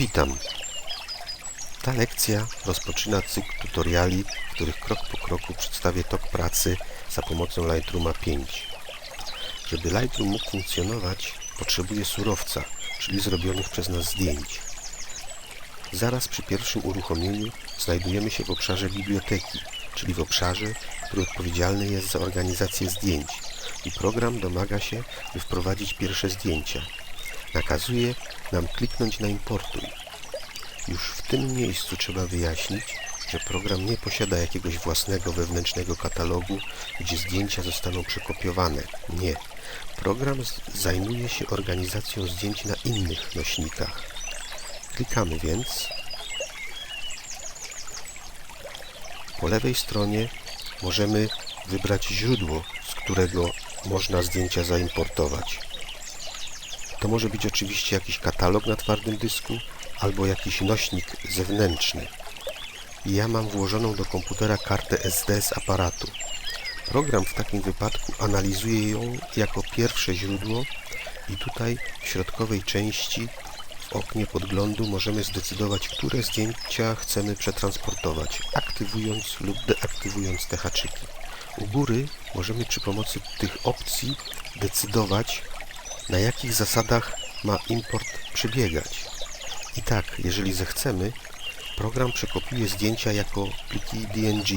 Witam. Ta lekcja rozpoczyna cykl tutoriali, w których krok po kroku przedstawię tok pracy za pomocą Lightrooma 5. Żeby Lightroom mógł funkcjonować, potrzebuje surowca, czyli zrobionych przez nas zdjęć. Zaraz przy pierwszym uruchomieniu znajdujemy się w obszarze biblioteki, czyli w obszarze, który odpowiedzialny jest za organizację zdjęć i program domaga się, by wprowadzić pierwsze zdjęcia. Nakazuje nam kliknąć na importuj. Już w tym miejscu trzeba wyjaśnić, że program nie posiada jakiegoś własnego wewnętrznego katalogu, gdzie zdjęcia zostaną przekopiowane. Nie. Program zajmuje się organizacją zdjęć na innych nośnikach. Klikamy więc. Po lewej stronie możemy wybrać źródło, z którego można zdjęcia zaimportować. To może być oczywiście jakiś katalog na twardym dysku albo jakiś nośnik zewnętrzny. Ja mam włożoną do komputera kartę SD z aparatu. Program w takim wypadku analizuje ją jako pierwsze źródło i tutaj w środkowej części w oknie podglądu możemy zdecydować, które zdjęcia chcemy przetransportować, aktywując lub deaktywując te haczyki. U góry możemy przy pomocy tych opcji decydować, na jakich zasadach ma import przebiegać. I tak, jeżeli zechcemy, program przekopiuje zdjęcia jako pliki DNG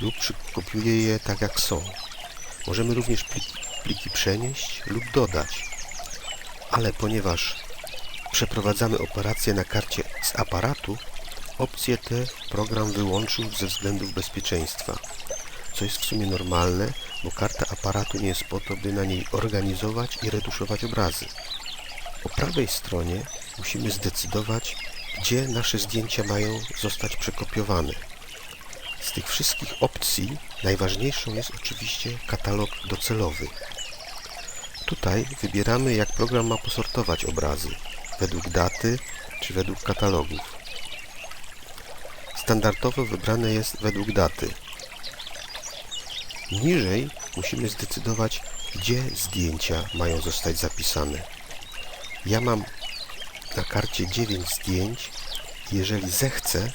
lub przekopiuje je tak jak są. Możemy również pliki, pliki przenieść lub dodać. Ale ponieważ przeprowadzamy operację na karcie z aparatu, opcje te program wyłączył ze względów bezpieczeństwa co jest w sumie normalne, bo karta aparatu nie jest po to, by na niej organizować i retuszować obrazy. Po prawej stronie musimy zdecydować, gdzie nasze zdjęcia mają zostać przekopiowane. Z tych wszystkich opcji najważniejszą jest oczywiście katalog docelowy. Tutaj wybieramy, jak program ma posortować obrazy, według daty czy według katalogów. Standardowo wybrane jest według daty, Niżej musimy zdecydować, gdzie zdjęcia mają zostać zapisane. Ja mam na karcie 9 zdjęć. Jeżeli zechcę,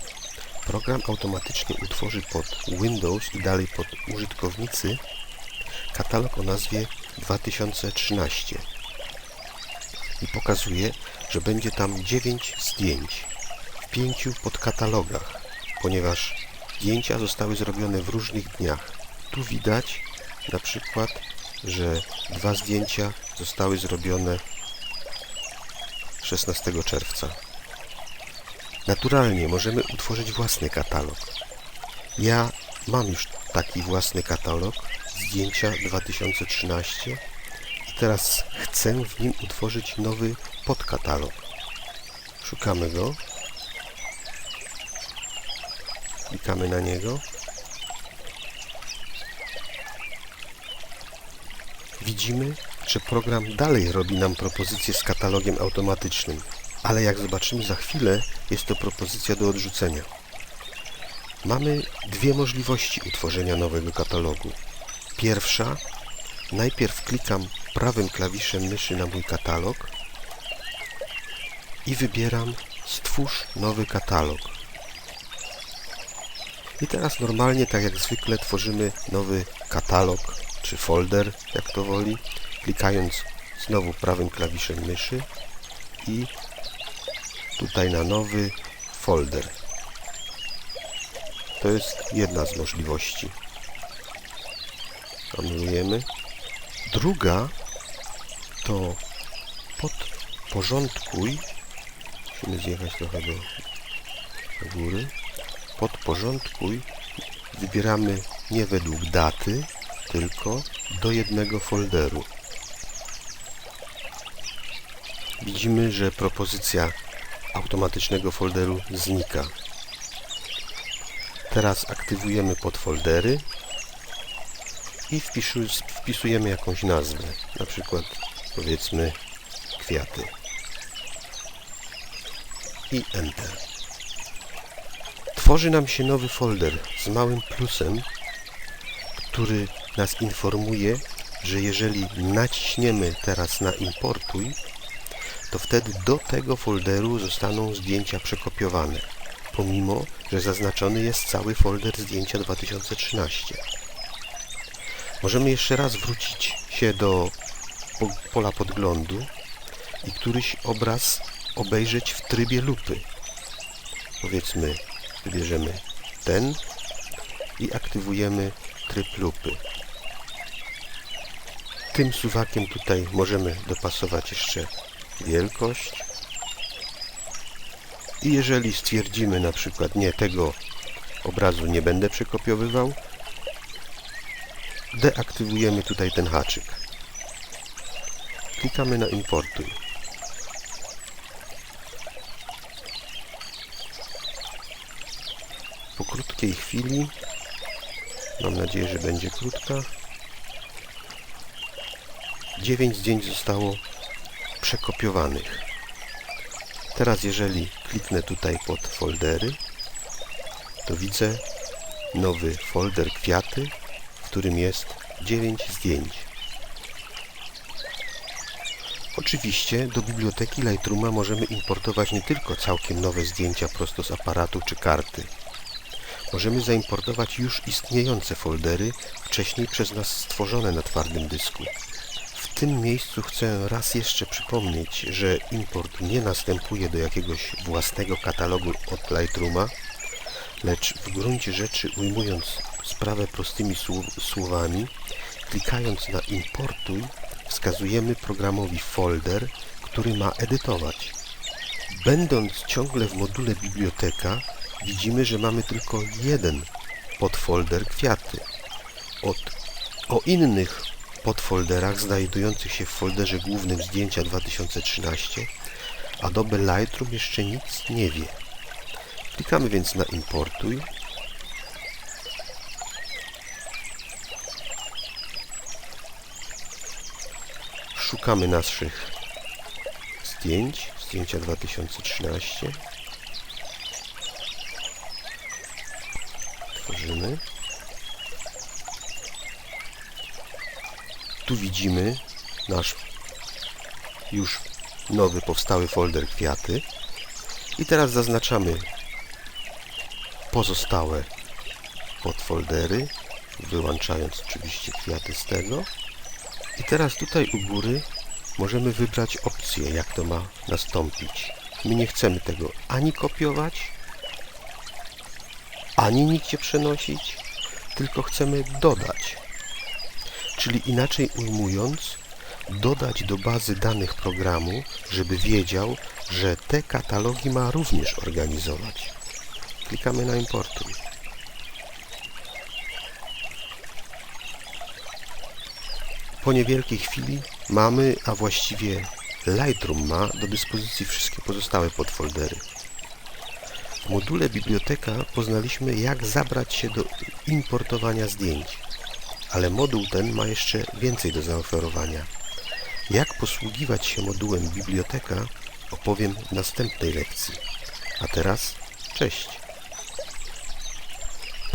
program automatycznie utworzy pod Windows i dalej pod użytkownicy katalog o nazwie 2013 i pokazuje, że będzie tam 9 zdjęć w pięciu podkatalogach, ponieważ zdjęcia zostały zrobione w różnych dniach. Tu widać na przykład, że dwa zdjęcia zostały zrobione 16 czerwca. Naturalnie możemy utworzyć własny katalog. Ja mam już taki własny katalog zdjęcia 2013 i teraz chcę w nim utworzyć nowy podkatalog. Szukamy go. Klikamy na niego. Widzimy, że program dalej robi nam propozycję z katalogiem automatycznym, ale jak zobaczymy za chwilę, jest to propozycja do odrzucenia. Mamy dwie możliwości utworzenia nowego katalogu. Pierwsza, najpierw klikam prawym klawiszem myszy na mój katalog i wybieram Stwórz nowy katalog. I teraz normalnie, tak jak zwykle, tworzymy nowy katalog czy folder, jak to woli, klikając znowu prawym klawiszem myszy i tutaj na nowy folder. To jest jedna z możliwości. Anulujemy. Druga to podporządkuj. Musimy zjechać trochę do, góry. Podporządkuj. Wybieramy nie według daty, tylko do jednego folderu. Widzimy, że propozycja automatycznego folderu znika. Teraz aktywujemy podfoldery i wpisu- wpisujemy jakąś nazwę, na przykład powiedzmy kwiaty i Enter. Tworzy nam się nowy folder z małym plusem, który nas informuje, że jeżeli naciśniemy teraz na importuj, to wtedy do tego folderu zostaną zdjęcia przekopiowane, pomimo, że zaznaczony jest cały folder zdjęcia 2013. Możemy jeszcze raz wrócić się do po- pola podglądu i któryś obraz obejrzeć w trybie lupy. Powiedzmy, wybierzemy ten i aktywujemy tryb lupy. Tym suwakiem tutaj możemy dopasować jeszcze wielkość. I jeżeli stwierdzimy na przykład nie tego obrazu nie będę przekopiowywał, deaktywujemy tutaj ten haczyk. Klikamy na importuj. Po krótkiej chwili, mam nadzieję, że będzie krótka, 9 zdjęć zostało przekopiowanych. Teraz jeżeli kliknę tutaj pod foldery, to widzę nowy folder kwiaty, w którym jest 9 zdjęć. Oczywiście do biblioteki Lightrooma możemy importować nie tylko całkiem nowe zdjęcia prosto z aparatu czy karty. Możemy zaimportować już istniejące foldery, wcześniej przez nas stworzone na twardym dysku. Tym miejscu chcę raz jeszcze przypomnieć, że import nie następuje do jakiegoś własnego katalogu od Lightrooma, lecz w gruncie rzeczy ujmując sprawę prostymi słowami, klikając na importuj, wskazujemy programowi folder, który ma edytować. Będąc ciągle w module biblioteka, widzimy, że mamy tylko jeden podfolder kwiaty. Od, o innych podfolderach znajdujących się w folderze głównym zdjęcia 2013 Adobe Lightroom jeszcze nic nie wie. Klikamy więc na importuj. Szukamy naszych zdjęć, zdjęcia 2013. Tworzymy. Tu widzimy nasz już nowy powstały folder kwiaty. I teraz zaznaczamy pozostałe podfoldery, wyłączając oczywiście kwiaty z tego. I teraz tutaj u góry możemy wybrać opcję, jak to ma nastąpić. My nie chcemy tego ani kopiować, ani nigdzie przenosić, tylko chcemy dodać. Czyli inaczej ujmując, dodać do bazy danych programu, żeby wiedział, że te katalogi ma również organizować. Klikamy na importuj. Po niewielkiej chwili mamy, a właściwie Lightroom ma do dyspozycji wszystkie pozostałe podfoldery. W module biblioteka poznaliśmy jak zabrać się do importowania zdjęć, ale moduł ten ma jeszcze więcej do zaoferowania. Jak posługiwać się modułem biblioteka opowiem w następnej lekcji. A teraz cześć!